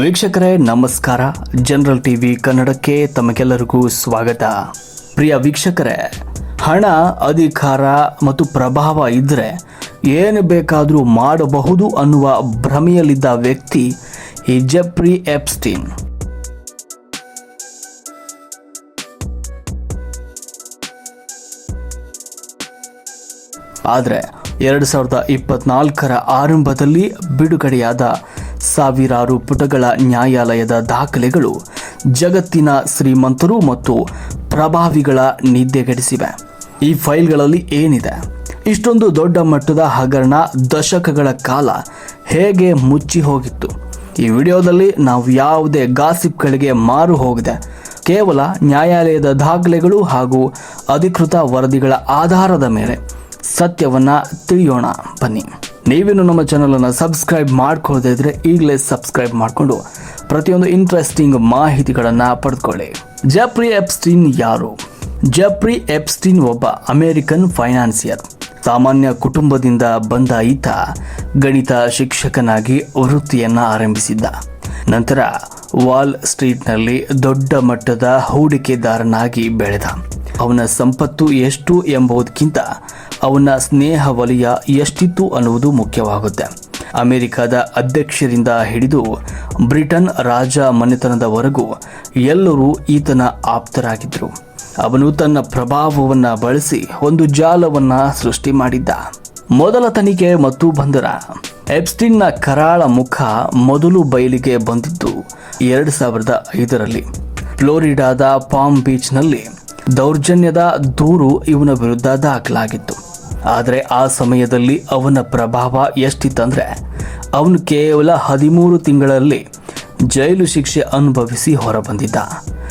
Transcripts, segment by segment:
ವೀಕ್ಷಕರೇ, ನಮಸ್ಕಾರ. General TV ಕನ್ನಡಕ್ಕೆ ತಮಗೆಲ್ಲರಿಗೂ ಸ್ವಾಗತ. ಪ್ರಿಯ ವೀಕ್ಷಕರೇ, ಹಣ, ಅಧಿಕಾರ ಮತ್ತು ಪ್ರಭಾವ ಇದ್ದರೆ ಏನು ಬೇಕಾದರೂ ಮಾಡಬಹುದು ಅನ್ನುವ ಭ್ರಮೆಯಲ್ಲಿದ್ದ ವ್ಯಕ್ತಿ ಈ ಜೆಫ್ರಿ ಎಪ್ಸ್ಟೀನ್. ಆದರೆ, ಎರಡು ಸಾವಿರದ ಇಪ್ಪತ್ನಾಲ್ಕರ ಆರಂಭದಲ್ಲಿ ಬಿಡುಗಡೆಯಾದ ಸಾವಿರಾರು ಪುಟಗಳ ನ್ಯಾಯಾಲಯದ ದಾಖಲೆಗಳು ಜಗತ್ತಿನ ಶ್ರೀಮಂತರು ಮತ್ತು ಪ್ರಭಾವಿಗಳ ನಿದ್ದೆಗೆಡಿಸಿವೆ ಈ ಫೈಲ್ಗಳಲ್ಲಿ ಏನಿದೆ? ಇಷ್ಟೊಂದು ದೊಡ್ಡ ಮಟ್ಟದ ಹಗರಣ ದಶಕಗಳ ಕಾಲ ಹೇಗೆ ಮುಚ್ಚಿ ಹೋಗಿತ್ತು? ಈ ವಿಡಿಯೋದಲ್ಲಿ ನಾವು ಯಾವುದೇ ಗಾಸಿಪ್ಗಳಿಗೆ ಮಾರು ಹೋಗದೆ ಕೇವಲ ನ್ಯಾಯಾಲಯದ ದಾಖಲೆಗಳು ಹಾಗೂ ಅಧಿಕೃತ ವರದಿಗಳ ಆಧಾರದ ಮೇಲೆ ಸತ್ಯವನ್ನು ತಿಳಿಯೋಣ. ಬನ್ನಿ. ನೀವಿನ್ನು ನಮ್ಮ ಚಾನಲನ್ನು ಸಬ್ಸ್ಕ್ರೈಬ್ ಮಾಡ್ಕೊಳ್ಳದೇ ಇದ್ರೆ ಈಗಲೇ ಸಬ್ಸ್ಕ್ರೈಬ್ ಮಾಡಿಕೊಂಡು ಪ್ರತಿಯೊಂದು ಇಂಟ್ರೆಸ್ಟಿಂಗ್ ಮಾಹಿತಿಗಳನ್ನು ಪಡೆದುಕೊಳ್ಳಿ ಜಪ್ರಿ ಎಪ್ಸ್ಟೀನ್ ಯಾರು? ಜಪ್ರಿ ಎಪ್ಸ್ಟೀನ್ ಒಬ್ಬ ಅಮೇರಿಕನ್ ಫೈನಾನ್ಸಿಯರ್ ಸಾಮಾನ್ಯ ಕುಟುಂಬದಿಂದ ಬಂದ ಈತ ಗಣಿತ ಶಿಕ್ಷಕನಾಗಿ ವೃತ್ತಿಯನ್ನು ಆರಂಭಿಸಿದ್ದ. ನಂತರ ವಾಲ್ ಸ್ಟ್ರೀಟ್ನಲ್ಲಿ ದೊಡ್ಡ ಮಟ್ಟದ ಹೂಡಿಕೆದಾರನಾಗಿ ಬೆಳೆದ. ಅವನ ಸಂಪತ್ತು ಎಷ್ಟು ಎಂಬುದಕ್ಕಿಂತ ಅವನ ಸ್ನೇಹ ವಲಯ ಎಷ್ಟಿತ್ತು ಅನ್ನುವುದು ಮುಖ್ಯವಾಗುತ್ತೆ. ಅಮೆರಿಕದ ಅಧ್ಯಕ್ಷರಿಂದ ಹಿಡಿದು ಬ್ರಿಟನ್ ರಾಜ ಮನೆತನದವರೆಗೂ ಎಲ್ಲರೂ ಈತನ ಆಪ್ತರಾಗಿದ್ದರು. ಅವನು ತನ್ನ ಪ್ರಭಾವವನ್ನು ಬಳಸಿ ಒಂದು ಜಾಲವನ್ನು ಸೃಷ್ಟಿ ಮಾಡಿದ್ದ. ಮೊದಲ ತನಿಖೆ ಮತ್ತು ಬಂಧನ. ಎಪ್ಸ್ಟಿನ್ನ ಕರಾಳ ಮುಖ ಮೊದಲು ಬಯಲಿಗೆ ಬಂದಿದ್ದು ಎರಡು ಸಾವಿರದ ಐದರಲ್ಲಿ. ಫ್ಲೋರಿಡಾದ ಪಾಮ್ ಬೀಚ್ನಲ್ಲಿ ದೌರ್ಜನ್ಯದ ದೂರು ಇವನ ವಿರುದ್ಧ ದಾಖಲಾಗಿತ್ತು. ಆದರೆ ಆ ಸಮಯದಲ್ಲಿ ಅವನ ಪ್ರಭಾವ ಎಷ್ಟಿತ್ತಂದರೆ, ಅವನು ಕೇವಲ ಹದಿಮೂರು ತಿಂಗಳಲ್ಲಿ ಜೈಲು ಶಿಕ್ಷೆ ಅನುಭವಿಸಿ ಹೊರಬಂದಿದ್ದ.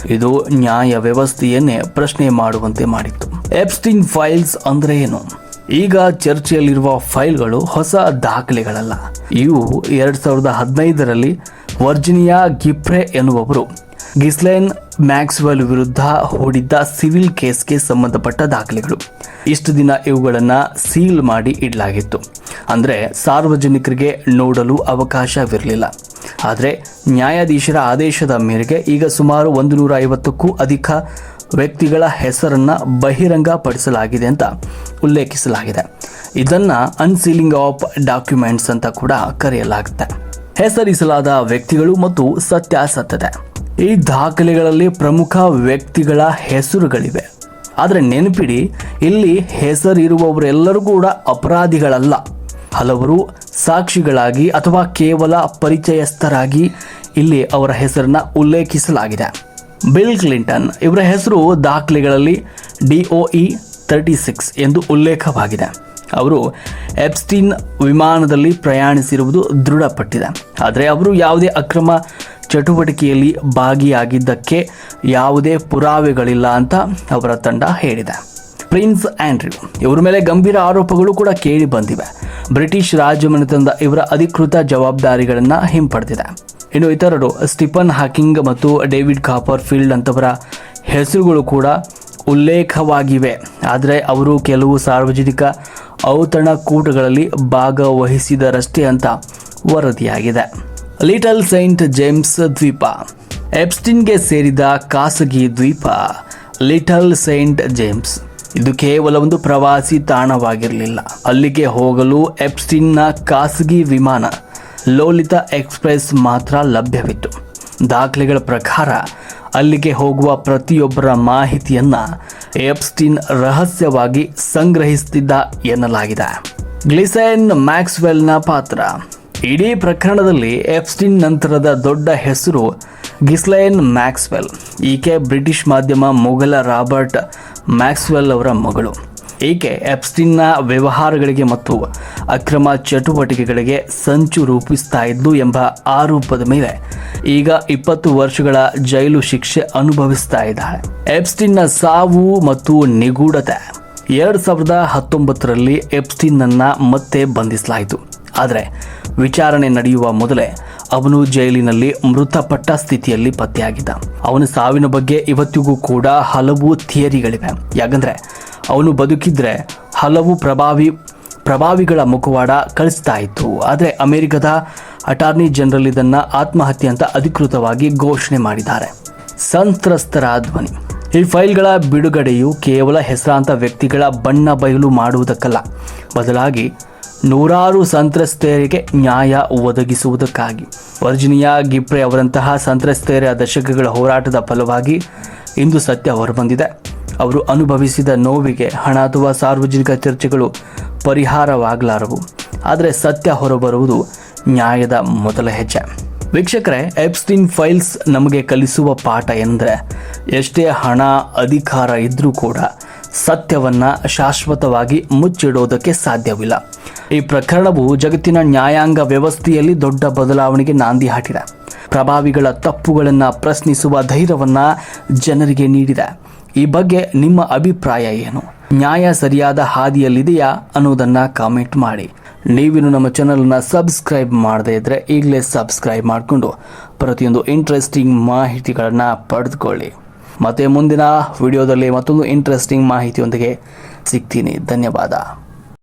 ಇದು ನ್ಯಾಯ ವ್ಯವಸ್ಥೆಯನ್ನೇ ಪ್ರಶ್ನೆ ಮಾಡುವಂತೆ ಮಾಡಿತ್ತು. ಎಪ್ಸ್ಟಿನ್ ಫೈಲ್ಸ್ ಅಂದ್ರೆ ಏನು? ಈಗ ಚರ್ಚೆಯಲ್ಲಿರುವ ಫೈಲ್ಗಳು ಹೊಸ ದಾಖಲೆಗಳಲ್ಲ. ಇವು ಎರಡ್ ಸಾವಿರದ ಹದಿನೈದರಲ್ಲಿ ವರ್ಜಿನಿಯಾ ಗಿಪ್ರೆ ಎನ್ನುವವರು ಗಿಸ್ಲೈನ್ ಮ್ಯಾಕ್ಸ್ವೆಲ್ ವಿರುದ್ಧ ಹೂಡಿದ್ದ ಸಿವಿಲ್ ಕೇಸ್ಗೆ ಸಂಬಂಧಪಟ್ಟ ದಾಖಲೆಗಳು. ಇಷ್ಟು ದಿನ ಇವುಗಳನ್ನು ಸೀಲ್ ಮಾಡಿ ಇಡಲಾಗಿತ್ತು. ಅಂದರೆ ಸಾರ್ವಜನಿಕರಿಗೆ ನೋಡಲು ಅವಕಾಶವಿರಲಿಲ್ಲ. ಆದರೆ ನ್ಯಾಯಾಧೀಶರ ಆದೇಶದ ಮೇರೆಗೆ ಈಗ ಸುಮಾರು ಒಂದು ನೂರ ಐವತ್ತಕ್ಕೂ ಅಧಿಕ ವ್ಯಕ್ತಿಗಳ ಹೆಸರನ್ನು ಬಹಿರಂಗಪಡಿಸಲಾಗಿದೆ ಅಂತ ಉಲ್ಲೇಖಿಸಲಾಗಿದೆ. ಇದನ್ನು ಅನ್ಸೀಲಿಂಗ್ ಆಫ್ ಡಾಕ್ಯುಮೆಂಟ್ಸ್ ಅಂತ ಕೂಡ ಕರೆಯಲಾಗುತ್ತೆ. ಹೆಸರಿಸಲಾದ ವ್ಯಕ್ತಿಗಳು ಮತ್ತು ಸತ್ಯಾಸತ್ಯತೆ. ಈ ದಾಖಲೆಗಳಲ್ಲಿ ಪ್ರಮುಖ ವ್ಯಕ್ತಿಗಳ ಹೆಸರುಗಳಿವೆ. ಆದರೆ ನೆನಪಿಡಿ, ಇಲ್ಲಿ ಹೆಸರಿರುವವರೆಲ್ಲರೂ ಕೂಡ ಅಪರಾಧಿಗಳಲ್ಲ. ಹಲವರು ಸಾಕ್ಷಿಗಳಾಗಿ ಅಥವಾ ಕೇವಲ ಪರಿಚಯಸ್ಥರಾಗಿ ಇಲ್ಲಿ ಅವರ ಹೆಸರನ್ನ ಉಲ್ಲೇಖಿಸಲಾಗಿದೆ. ಬಿಲ್ ಕ್ಲಿಂಟನ್ ಇವರ ಹೆಸರು ದಾಖಲೆಗಳಲ್ಲಿ D O E thirty six ಎಂದು ಉಲ್ಲೇಖವಾಗಿದೆ. ಅವರು ಎಪ್ಸ್ಟೀನ್ ವಿಮಾನದಲ್ಲಿ ಪ್ರಯಾಣಿಸಿರುವುದು ದೃಢಪಟ್ಟಿದೆ. ಆದರೆ ಅವರು ಯಾವುದೇ ಅಕ್ರಮ ಚಟುವಟಿಕೆಯಲ್ಲಿ ಭಾಗಿಯಾಗಿದ್ದಕ್ಕೆ ಯಾವುದೇ ಪುರಾವೆಗಳಿಲ್ಲ ಅಂತ ಅವರ ತಂಡ ಹೇಳಿದೆ. ಪ್ರಿನ್ಸ್ ಆಂಡ್ರ್ಯೂ, ಇವರ ಮೇಲೆ ಗಂಭೀರ ಆರೋಪಗಳು ಕೂಡ ಕೇಳಿ ಬಂದಿವೆ. ಬ್ರಿಟಿಷ್ ರಾಜಮನೆತನದ ಇವರ ಅಧಿಕೃತ ಜವಾಬ್ದಾರಿಗಳನ್ನು ಹಿಂಪಡೆದಿದೆ. ಇನ್ನು ಇತರರು, ಸ್ಟಿಫನ್ ಹಾಕಿಂಗ್ ಮತ್ತು ಡೇವಿಡ್ ಕಾಪರ್ ಫೀಲ್ಡ್ ಅಂತವರ ಹೆಸರುಗಳು ಕೂಡ ಉಲ್ಲೇಖವಾಗಿವೆ. ಆದರೆ ಅವರು ಕೆಲವು ಸಾರ್ವಜನಿಕ ಔತಣಕೂಟಗಳಲ್ಲಿ ಭಾಗವಹಿಸಿದರಷ್ಟೇ ಅಂತ ವರದಿಯಾಗಿದೆ. ಲಿಟಲ್ ಸೈಂಟ್ ಜೇಮ್ಸ್ ದ್ವೀಪ ಎಪ್ಸ್ಟಿನ್ಗೆ ಸೇರಿದ ಖಾಸಗಿ ದ್ವೀಪ ಲಿಟಲ್ ಸೈಂಟ್ ಜೇಮ್ಸ್. ಇದು ಕೇವಲ ಒಂದು ಪ್ರವಾಸಿ ತಾಣವಾಗಿರಲಿಲ್ಲ. ಅಲ್ಲಿಗೆ ಹೋಗಲು ಎಪ್ಸ್ಟಿನ್ನ ಖಾಸಗಿ ವಿಮಾನ ಲೋಲಿತಾ ಎಕ್ಸ್ಪ್ರೆಸ್ ಮಾತ್ರ ಲಭ್ಯವಿತ್ತು. ದಾಖಲೆಗಳ ಪ್ರಕಾರ, ಅಲ್ಲಿಗೆ ಹೋಗುವ ಪ್ರತಿಯೊಬ್ಬರ ಮಾಹಿತಿಯನ್ನು ಎಪ್ಸ್ಟಿನ್ ರಹಸ್ಯವಾಗಿ ಸಂಗ್ರಹಿಸುತ್ತಿದ್ದ ಎನ್ನಲಾಗಿದೆ. ಗ್ಲಿಸೈನ್ ಮ್ಯಾಕ್ಸ್ವೆಲ್ನ ಪಾತ್ರ ಇಡೀ ಪ್ರಕರಣದಲ್ಲಿ ಎಫ್ಸ್ಟಿನ್ ನಂತರದ ದೊಡ್ಡ ಹೆಸರು ಗಿಸ್ಲೈನ್ ಮ್ಯಾಕ್ಸ್ವೆಲ್, ಈಕೆ ಬ್ರಿಟಿಷ್ ಮಾಧ್ಯಮ ಮೊಘಲ ರಾಬರ್ಟ್ ಮ್ಯಾಕ್ಸ್ವೆಲ್ ಅವರ ಮಗಳು. ಈಕೆ ಎಪ್ಸ್ಟಿನ್ನ ವ್ಯವಹಾರಗಳಿಗೆ ಮತ್ತು ಅಕ್ರಮ ಚಟುವಟಿಕೆಗಳಿಗೆ ಸಂಚು ರೂಪಿಸ್ತಾ ಇದ್ದು ಎಂಬ ಆರೋಪದ ಮೇಲೆ ಈಗ ಇಪ್ಪತ್ತು ವರ್ಷಗಳ ಜೈಲು ಶಿಕ್ಷೆ ಅನುಭವಿಸ್ತಾ ಇದ್ದಾಳೆ. ಎಪ್ಸ್ಟಿನ್ನ ಸಾವು ಮತ್ತು ನಿಗೂಢತೆ ಎರಡು ಸಾವಿರದ ಹತ್ತೊಂಬತ್ತರಲ್ಲಿ ಎಪ್ಸ್ಟಿನ್ನನ್ನು ಮತ್ತೆ ಬಂಧಿಸಲಾಯಿತು. ಆದರೆ ವಿಚಾರಣೆ ನಡೆಯುವ ಮೊದಲೇ ಅವನು ಜೈಲಿನಲ್ಲಿ ಮೃತಪಟ್ಟ ಸ್ಥಿತಿಯಲ್ಲಿ ಪತ್ತೆಯಾಗಿದ್ದ. ಅವನ ಸಾವಿನ ಬಗ್ಗೆ ಇವತ್ತಿಗೂ ಕೂಡ ಹಲವು ಥಿಯರಿಗಳಿವೆ. ಯಾಕಂದರೆ ಅವನು ಬದುಕಿದ್ರೆ ಹಲವು ಪ್ರಭಾವಿ, ಪ್ರಭಾವಿಗಳ ಮುಖವಾಡ ಕಳಿಸ್ತಾ ಇತ್ತು. ಆದರೆ ಅಮೆರಿಕದ ಅಟಾರ್ನಿ ಜನರಲ್ ಇದನ್ನು ಆತ್ಮಹತ್ಯೆ ಅಂತ ಅಧಿಕೃತವಾಗಿ ಘೋಷಣೆ ಮಾಡಿದ್ದಾರೆ. ಸಂತ್ರಸ್ತರ ಧ್ವನಿ. ಈ ಫೈಲ್ಗಳ ಬಿಡುಗಡೆಯು ಕೇವಲ ಹೆಸರಾಂತ ವ್ಯಕ್ತಿಗಳ ಬಣ್ಣ ಬಯಲು ಮಾಡುವುದಕ್ಕಲ್ಲ. ಬದಲಾಗಿ ನೂರಾರು ಸಂತ್ರಸ್ತೆಯರಿಗೆ ನ್ಯಾಯ ಒದಗಿಸುವುದಕ್ಕಾಗಿ. ವರ್ಜಿನಿಯಾ ಗಿಪ್ರೆ ಅವರಂತಹ ಸಂತ್ರಸ್ತೆಯರ ದಶಕಗಳ ಹೋರಾಟದ ಫಲವಾಗಿ ಇಂದು ಸತ್ಯ ಹೊರಬಂದಿದೆ. ಅವರು ಅನುಭವಿಸಿದ ನೋವಿಗೆ ಹಣ ಅಥವಾ ಸಾರ್ವಜನಿಕ ಚರ್ಚೆಗಳು ಪರಿಹಾರವಾಗಲಾರವು. ಆದರೆ ಸತ್ಯ ಹೊರಬರುವುದು ನ್ಯಾಯದ ಮೊದಲ ಹೆಜ್ಜೆ. ವೀಕ್ಷಕರೇ, ಎಪ್ಸ್ಟಿನ್ ಫೈಲ್ಸ್ ನಮಗೆ ಕಲಿಸುವ ಪಾಠ ಎಂದರೆ ಎಷ್ಟೇ ಹಣ, ಅಧಿಕಾರ ಇದ್ದರೂ ಕೂಡ ಸತ್ಯವನ್ನ ಶಾಶ್ವತವಾಗಿ ಮುಚ್ಚಿಡೋದಕ್ಕೆ ಸಾಧ್ಯವಿಲ್ಲ. ಈ ಪ್ರಕರಣವು ಜಗತ್ತಿನ ನ್ಯಾಯಾಂಗ ವ್ಯವಸ್ಥೆಯಲ್ಲಿ ದೊಡ್ಡ ಬದಲಾವಣೆಗೆ ನಾಂದಿ ಹಾಕಿದೆ. ಪ್ರಭಾವಿಗಳ ತಪ್ಪುಗಳನ್ನು ಪ್ರಶ್ನಿಸುವ ಧೈರ್ಯವನ್ನು ಜನರಿಗೆ ನೀಡಿದೆ. ಈ ಬಗ್ಗೆ ನಿಮ್ಮ ಅಭಿಪ್ರಾಯ ಏನು? ನ್ಯಾಯ ಸರಿಯಾದ ಹಾದಿಯಲ್ಲಿದೆಯಾ ಅನ್ನೋದನ್ನು ಕಾಮೆಂಟ್ ಮಾಡಿ. ನೀವಿನ್ನು ನಮ್ಮ ಚಾನಲನ್ನು ಸಬ್ಸ್ಕ್ರೈಬ್ ಮಾಡದೇ ಇದ್ದರೆ ಈಗಲೇ ಸಬ್ಸ್ಕ್ರೈಬ್ ಮಾಡಿಕೊಂಡು ಪ್ರತಿಯೊಂದು ಇಂಟ್ರೆಸ್ಟಿಂಗ್ ಮಾಹಿತಿಗಳನ್ನು ಪಡೆದುಕೊಳ್ಳಿ. ಮತ್ತೆ ಮುಂದಿನ ವಿಡಿಯೋದಲ್ಲಿ ಮತ್ತೊಂದು ಇಂಟ್ರೆಸ್ಟಿಂಗ್ ಮಾಹಿತಿಯೊಂದಿಗೆ ಸಿಗ್ತೀನಿ. ಧನ್ಯವಾದ.